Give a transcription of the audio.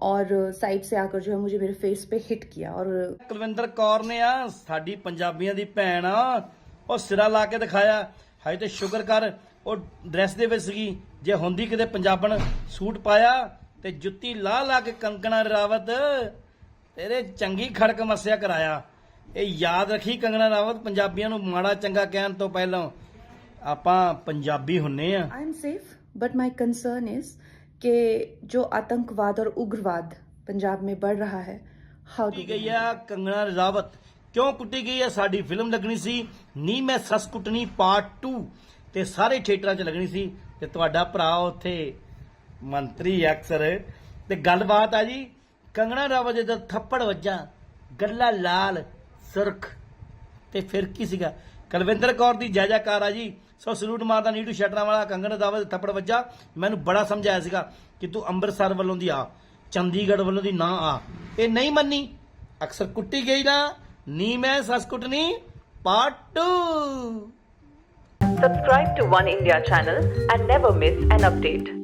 और साइड से आकर जो है मुझे मेरे फेस पे हिट किया और ਕੁਲਵਿੰਦਰ ਕੌਰ ਨੇ ਆ ਸਾਡੀ ਪੰਜਾਬੀਆਂ ਦੀ ਭੈਣ ਆ ਉਹ ਸਿਰਾ ਲਾ ਕੇ ਦਿਖਾਇਆ ਹਾਏ ਤੇ ਸ਼ੁਕਰ ਕਰ ਉਹ ਡਰੈਸ ਦੇ ਵਿੱਚ ਸੀਗੀ ਜੇ ਹੁੰਦੀ ਕਿਤੇ ਪੰਜਾਬਣ ਸੂਟ ਪਾਇਆ ਤੇ ਜੁੱਤੀ ਲਾ ਲਾ ਕੇ ਕੰਗਣਾ ਰਾਵਤ ਤੇਰੇ ਚੰਗੀ ਖੜਕ ਮੱਸਿਆ ਕਰਾਇਆ ਇਹ ਯਾਦ ਰੱਖੀ ਕੰਗਣਾ ਰਾਵਤ ਪੰਜਾਬੀਆਂ ਨੂੰ ਮਾੜਾ ਚੰਗਾ ਕਹਿਣ ਤੋਂ ਪਹਿਲਾਂ ਆਪਾਂ ਪੰਜਾਬੀ ਹੁੰਨੇ ਆ I am safe but my concern is कि जो आतंकवाद और उग्रवाद पंजाब में बढ़ रहा है हाउ ਕੁੱਟੀ ਗਈ ਆ ਕੰਗਣਾ ਰਾਵਤ ਕਿਉਂ ਕੁੱਟੀ ਗਈ ਆ ਸਾਡੀ ਫਿਲਮ ਲੱਗਣੀ ਸੀ ਨੀ ਮੈਂ ਸੱਸ ਕੁੱਟਣੀ ਪਾਰਟ 2 ਤੇ ਸਾਰੇ ਥੀਏਟਰਾਂ 'ਚ ਲੱਗਣੀ ਸੀ ਤੇ ਤੁਹਾਡਾ ਭਰਾ ਉੱਥੇ ਮੰਤਰੀ ਅਕਸਰ ਤੇ ਗੱਲਬਾਤ ਆ ਜੀ ਕੰਗਣਾ ਰਾਵਤ ਦੇ ਜਦ ਥੱਪੜ ਵੱਜਾ ਗੱਲਾ ਲਾਲ ਸੁਰਖ ਤੇ ਫਿਰ ਕੀ ਸੀਗਾ? ਕੁਲਵਿੰਦਰ ਕੌਰ ਦੀ ਜੈ ਜੈਕਾਰ ਆ ਜੀ। ਸੋ ਸਲੂਟ ਮਾਰਦਾ ਨੀਟੂ ਸ਼ਟਰਾਂ ਵਾਲਾ, ਕੰਗਣ ਦਾਵਾ ਥੱਪੜ ਵੱਜਾ। ਮੈਨੂੰ ਬੜਾ ਸਮਝਾਇਆ ਸੀਗਾ ਕਿ ਤੂੰ ਅੰਮ੍ਰਿਤਸਰ ਵੱਲੋਂ ਦੀ ਆ, ਚੰਡੀਗੜ੍ਹ ਵੱਲੋਂ ਦੀ ਨਾ ਆ। ਇਹ ਨਹੀਂ ਮੰਨੀ। ਅਕਸਰ ਕੁੱਟੀ ਗਈ ਨਾ। ਨੀ ਮੈਂ ਸੱਸ ਕੁੱਟਣੀ। Part 2 Subscribe to One India channel and never miss an update.